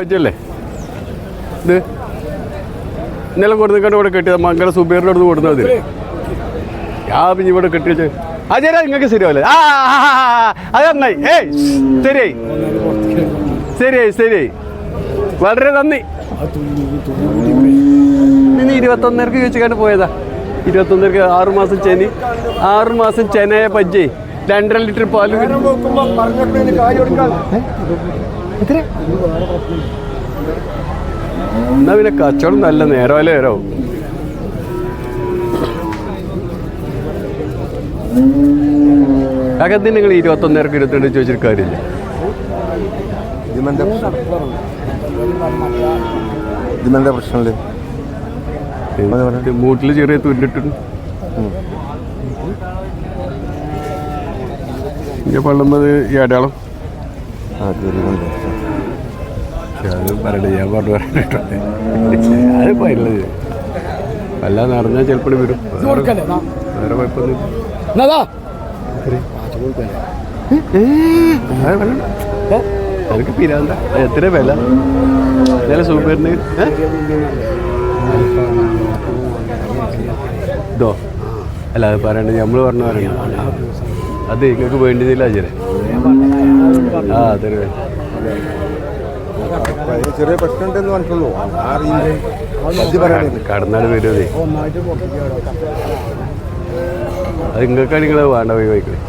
പറ്റിയല്ലേ? ഇത് ഇന്നലെ കൊടുത്തിട്ട് ഇവിടെ കെട്ടിയത് മംഗള സുബീറിന്റെ അടുത്ത് കൊടുത്തത് ആ പിന്നെ ഇവിടെ കെട്ടി വെച്ച് ചേരാ നിങ്ങൾക്ക് ശരിയാവില്ലേ? ആ ആ, ആ, ആ, അത് നന്നായി. ഏയ് ശരിയായി. ശരിയായി ശരിയായി. വളരെ നന്ദി. ഇനി ഇരുപത്തൊന്നരക്ക് ചോദിച്ചാണ് പോയതാ. ഇരുപത്തൊന്നരക്ക് ആറ് മാസം ചെനി ആറ് മാസം ചെനയെ പജ്ജി രണ്ടര ലിറ്റർ പാൽ എത്ര എന്നാ പിന്നെ കച്ചവടം നല്ല നേരമല്ലേ നേരോ അകത്തിന് നിങ്ങൾ ഇരുപത്തൊന്നരക്ക് ഇരുപത്തിരണ്ട് ചോദിച്ചിട്ട് കാര്യമില്ല? ഇതിമെന്താ പ്രശ്നമില്ല മൂട്ടിൽ ചെറിയ തുല്ലിട്ടുണ്ട്. ഇങ്ങനെ പള്ളുന്നത് ഈ അടയാളം പക്ഷെ അത് പറയണ്ട ഞാൻ പറഞ്ഞു പറഞ്ഞിട്ടുണ്ട് അത് പറയുന്നത് വല്ലാതെ അറിഞ്ഞാൽ ചിലപ്പോൾ വരും വേറെ കുഴപ്പമൊന്നും എനിക്ക് പിരാന്ത എത്ര വില ഇന്നലെ സൂപ്പറിന് ഇതോ അല്ല അത് പറയണ്ട നമ്മൾ പറഞ്ഞു പറയണം അത് നിങ്ങൾക്ക് വേണ്ടിയതില്ല ആ അതിന് ചെറിയ പ്രശ്നമുണ്ടെന്ന് പറഞ്ഞിട്ടുള്ളൂ. കടന്നാട് വരുമതേ അത് നിങ്ങൾക്കാണ് നിങ്ങൾ വേണ്ട പോയി വയ്ക്കുന്നത്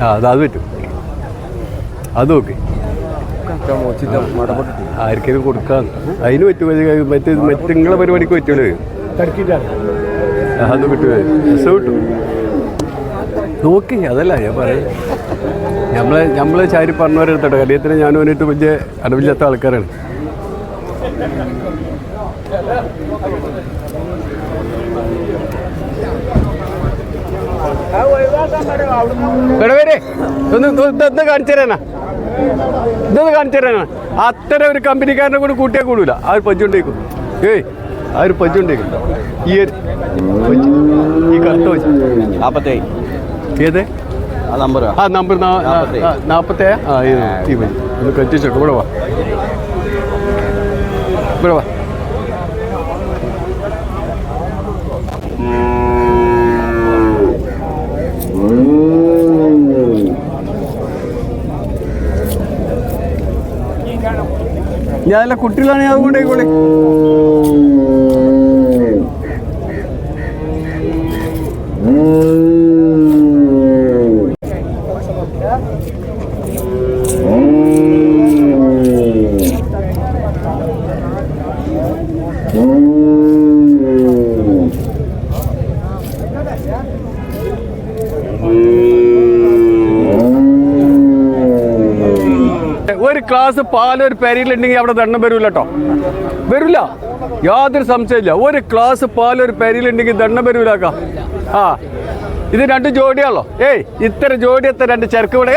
ആ അത് അത് പറ്റും. അത് ഓക്കെ ആർക്കെങ്കിലും കൊടുക്കാൻ അതിന് പറ്റും. മറ്റേ മറ്റേ നിങ്ങളെ പരിപാടിക്ക് പറ്റുമല്ലോ അത് കിട്ടുമോ രസം കിട്ടും. നോക്കി അതല്ല ഞാൻ പറയാം. നമ്മളെ നമ്മളെ ചാരി പറഞ്ഞവരെടുത്തോട്ടെ. കല്യാണത്തിന് ഞാനും അവനായിട്ട് വലിയ അറിവില്ലാത്ത ആൾക്കാരാണ്. ഇവിടെ വരെ. ഒന്ന് ഇതൊന്ന് കാണിച്ചു തരാനാ. ഇതൊന്ന് കാണിച്ചു തരാനാ. അത്തരം ഒരു കമ്പനിക്കാരനെ കൂടി കൂട്ടിയാൽ കൂടൂല. ആ ഒരു ഏയ് ആ ഒരു പഞ്ചുണ്ടേക്കും ഈ ഈ നാൽപ്പത്തേഴ് ഏത്? ആ നമ്പർ ആ. നമ്പർ നാൽപ്പത്തേ ആ ഈ പഞ്ച് ഒന്ന് കത്തിച്ചോട്ടെ ഇവിടെ വാ. ഇവിടെ വാ. ഞാനല്ല കുട്ടികളാണ് ഞാൻ കൊണ്ടേക്കോളെ ഒരു ക്ലാസ് പാൽ ഒരു പെരയിലുണ്ടെങ്കിൽ അവിടെ ദണ്ണം വരൂല കേട്ടോ വരില്ല യാതൊരു സംശയമില്ല ഒരു ക്ലാസ് പാൽ ഒരു പെരയിലുണ്ടെങ്കിൽ ദണ്ണം വരില്ല ആ. ഇത് രണ്ട് ജോഡിയാണല്ലോ. ഏയ് ഇത്ര ജോഡിയത്തെ രണ്ട് ചെറുക്ക് ഇവിടെ.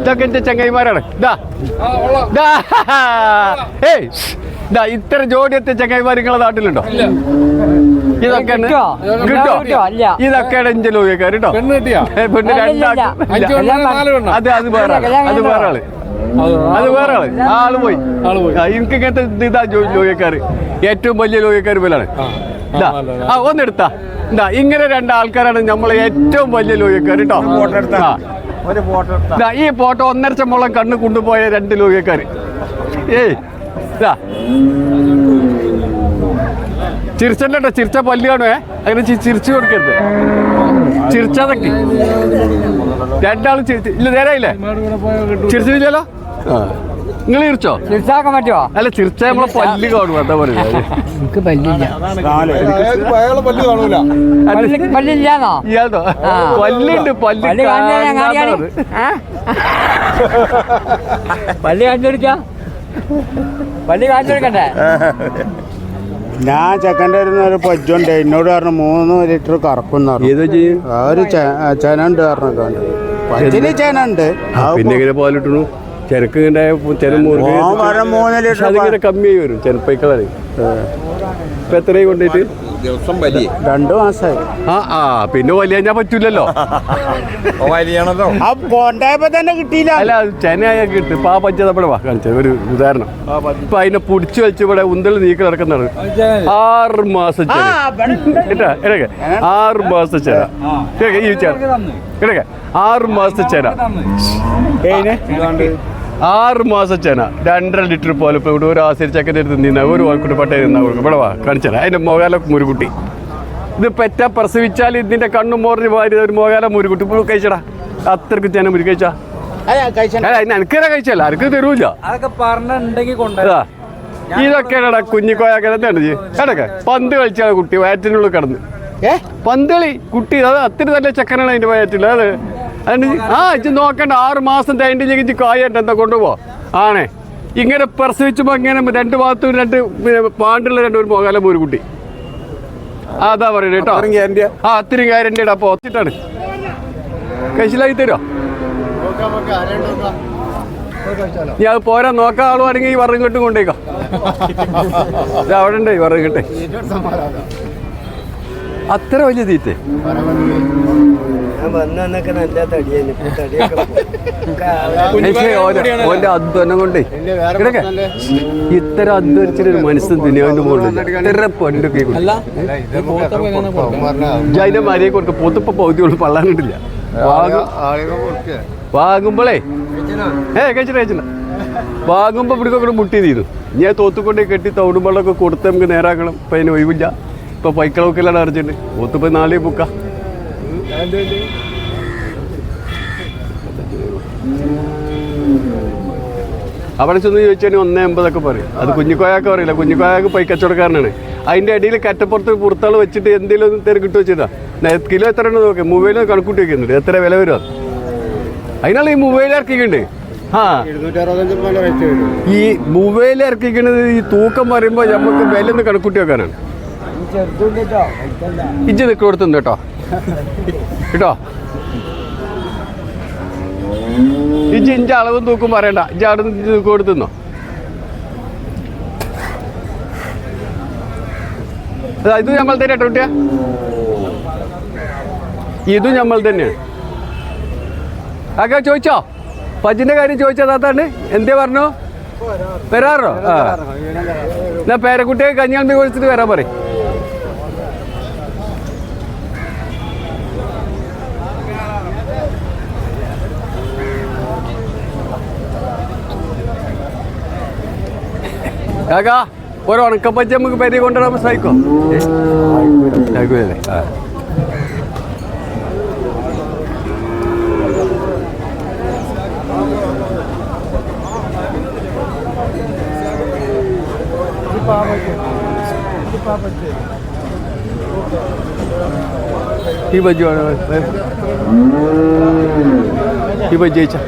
ഇതൊക്കെ എന്റെ ചങ്ങായിമാരാണ്. ഇത്ര ഇത്ര ജോഡിയത്തെ ചങ്ങായിമാർ നിങ്ങളെ നാട്ടിലുണ്ടോ? ഇതൊക്കെ? കിട്ടോ? കേട്ടോ? പെണ്ണ് കിട്ടിയാ? പെണ്ണ് അത് അത് വേറെ ആൾ. അത് വേറെ ആൾ. അത് വേറെ ആൾ. ആൾ പോയി. ആൾ പോയി. എനിക്ക് ഇങ്ങനത്തെ ഇതാ ഏറ്റവും വലിയ ലോകക്കാർ പോലാണ് ആ ഒന്നെടുത്താ. എന്താ ഇങ്ങനെ രണ്ടാൾക്കാരാണ് നമ്മളെ ഏറ്റവും വലിയ ലോകക്കാർ കേട്ടോ? ഈ ഫോട്ടോ ഒന്നരച്ച മുളം കണ്ണ് കൊണ്ടുപോയ രണ്ട് ലോഹ്യക്കാർ ഏയ് ഇതാ ചിരിച്ചല്ലോ ചിരിച്ച പല്ല് കാണുവേ? അങ്ങനെ ചിരിച്ചു കൊടുക്കരുത്. ചിരിച്ചതൊക്കെ. രണ്ടാളും ചിരിച്ചു ഇല്ല നേരായില്ലേ ചിരിച്ചില്ലല്ലോ നിങ്ങൾ ചിരിച്ചോ? ചിരിച്ചാക്കാൻ പറ്റുമോ അല്ല ചിരിച്ച നമ്മളെ പല്ല് കാണും എന്താ പറയുക എനിക്ക് പല്ലില്ല. പല്ലില്ലാന്നോ? ഇയാളോ പല്ലുണ്ട് പല്ല് പല്ല് കാണിച്ചു തരാം, കാണിക്കാണ്. കാണാത്തത്. ആ? പല്ല് കാണിച്ചു കൊടുക്കാം പല്ല് കാണിച്ചു കൊടുക്കണ്ടേ ഞാൻ ചെക്കന്റെ ഒരു പൊജുണ്ട് എന്നോട് പറഞ്ഞു മൂന്ന് ലിറ്റർ കറക്കുന്ന പറഞ്ഞു. ഏതോ ചെയ്യും? ആ ഒരു ചേന ഉണ്ട് പറഞ്ഞൊക്കെ പച്ചിന് ഉണ്ട് പിന്നെ എങ്ങനെ പാലിട്ടു ചെനക്ക് ഉണ്ടായ മൂന്ന് ലിറ്റർ കമ്മി അതിങ്ങനെ കമ്മിയായി വരും ചെനപ്പൈക്കളാണ് ഇപ്പൊ എത്രയും കൊണ്ടിട്ട് ദിവസം വലിയ. രണ്ടു മാസമായി ആ ആ പിന്നെ വലിയ ഞാൻ പറ്റൂലല്ലോ വലിയാണല്ലോ. ആ പോണ്ടായപ്പോ തന്നെ കിട്ടിയില്ല. അല്ല ചെനയായ കിട്ടും. ഇപ്പൊ ആ പഞ്ചതപ്പടെ വാ കാണിച്ചത് ഒരു ഉദാഹരണം. ഇപ്പൊ അതിനെ പുടിച്ചു വെച്ച് ഇവിടെ ഉന്തൽ നീക്കി നടക്കുന്നതാണ് ആറ് മാസം ചെന കേട്ടാ? ഇടക്കെ ആറ് മാസം ചെന കേൾക്കെ ഈ ചെന കിടക്കെ ആറ് മാസത്തെ ചെന? ആറ് മാസം ചെന. രണ്ടര ലിറ്റർ പോലെ ഇപ്പോൾ ഇവിടെ ഒരു ആശ്രയിച്ചക്കന്റെ അടുത്ത് നിന്ന ഒരു വാൾക്കുട്ടി പട്ടേ നിന്നാ കൊടുക്കും. ഇവിടെ വാ കാണിച്ചാൽ അതിന്റെ മോകാല മുരുകുട്ടി. ഇത് പെറ്റ പ്രസവിച്ചാൽ ഇതിന്റെ കണ്ണും മോറിഞ്ഞ് വാരി ഒരു മോകാല മുരുകുട്ടി. ഇപ്പോൾ കഴിച്ചടാ. അത്രയ്ക്ക് ചെന മുരു കഴിച്ചാ. എനിക്കര കഴിച്ചല്ല. എനിക്ക് തരൂല ഇതൊക്കെയാണടാ കുഞ്ഞിക്കോയാക്കാൻ എന്താണ് കിടക്കെ പന്ത് കളിച്ചാണ് കുട്ടി. വയറ്റിനുള്ളിൽ കിടന്ന്? പന്ത് കളി. കുട്ടി അത് അത്ര നല്ല ചക്കനാണ് അതിന്റെ വയറ്റിൽ. അത് ആ ഇച്ച് നോക്കണ്ട ആറ് മാസം തേണ്ടി ഇജ്ജ് കായിട്ട് എന്താ കൊണ്ടുപോ ആണേ. ഇങ്ങനെ പ്രസവിച്ചപ്പോ ഇങ്ങനെ രണ്ട് ഭാഗത്തും രണ്ട് പിന്നെ പാണ്ടുള്ള രണ്ട് ഒരു പോകാലം ഒരു കുട്ടി. അതാ പറയുന്നത് കേട്ടോ. ആ? അത്രയും ഗ്യാരണ്ടിയുടെ അപ്പൊ ഒത്തിട്ടാണ്. കഴിച്ചിലായി തരുമോ നീ അത് പോരാ നോക്കാൻ ആളുവാണെങ്കിൽ ഈ വറും കെട്ടും കൊണ്ടേക്കോ അവിടെ ഉണ്ട് ഈ വറം കെട്ടേ അത്ര വലിയ തീറ്റേ? ഓന്റെ- ഓന്റെ അധ്വാനം കൊണ്ടേ കിടക്കെ. ഇത്ര അധ്വാനിച്ചിട്ട് ഒരു മനുഷ്യൻ ദുനിയാവിന്റെ മുകളിൽ ഇത്ര പണ്ടൊക്കെ? അതിന്റെ മരിയെ കൊടുക്ക. പൊത്തുപ്പ പൗതിയോട് പള്ളാൻ കിട്ടില്ല വാങ്ങും വാങ്ങുമ്പോളേ ഏ കഴിച്ചിട്ട് കഴിച്ചില്ല വാങ്ങുമ്പോ ഇവിടെ കൂടെ മുട്ടി തീരു. ഞാൻ തോത്തുകൊണ്ടേ കെട്ടി തവിടുമ്പോഴൊക്കെ കൊടുത്ത് നമുക്ക് നേരാക്കണം. ഇപ്പൊ അതിന് ഒഴിവില്ല. ഇപ്പൊ പൈക്കളൊക്കെല്ലാം അടച്ചിട്ടുണ്ട് തോത്തുപ്പോ നാളെ ബുക്ക. അവിടെ ചെന്ന് ചോദിച്ചാൽ ഒന്നേ എൺപതൊക്കെ പറയും. അത് കുഞ്ഞിക്കോയാക്ക് പറയില്ല. കുഞ്ഞിക്കോയാക്ക് പൈക്കച്ചവടക്കാരനാണ് അതിന്റെ അടിയിൽ കറ്റപ്പുറത്ത് പുറത്താൾ വെച്ചിട്ട് എന്തെങ്കിലും തിരക്കിട്ട് വെച്ചിട്ടാ കിലോ എത്ര ഉണ്ടെന്ന് നോക്കാം. മൊബൈലിൽ കണക്കൂട്ടി വെക്കുന്നുണ്ട്. എത്ര വില വരും അത്? അതിനാണ് ഈ മൊബൈൽ ഇറക്കിക്കണ്ടേ. ആ. ഈ മൊബൈൽ ഇറക്കിക്കുന്നത് ഈ തൂക്കം പറയുമ്പോൾ നമുക്ക് വില ഒന്ന് കണക്കൂട്ടി വെക്കാനാണ്. ഇജ്ജ് നിൽക്ക് കൊടുത്തുണ്ട് കേട്ടോ? കേട്ടോ? ഈ ഇഞ്ച അളവും തൂക്കും പറയണ്ട ഇജ്ജ് അവിടെ നിന്ന് തൂക്കം കൊടുത്തുന്നോ ഇത് നമ്മൾ തന്നെ കേട്ടോ കുട്ടിയ. ഇതും നമ്മൾ തന്നെയാണ് അക്കാ ചോദിച്ചോ? പജിന്റെ കാര്യം ചോദിച്ചോ താത്താണ്ട്? എന്തേ പറഞ്ഞു? വരാറോ? ആ. എന്നാ പേരക്കുട്ടിയെ കഞ്ഞി കൊടുത്തിട്ട് വരാൻ പറയും. കാക്കാ ഒരു ഉണക്കപ്പച്ച നമുക്ക് പെരി കൊണ്ടുവരാൻ സഹിക്കോ സഹിക്കൂലേ ആ ഈ ബജ്ജി വേണോ? ഈ ബജ്ജി അയച്ചാ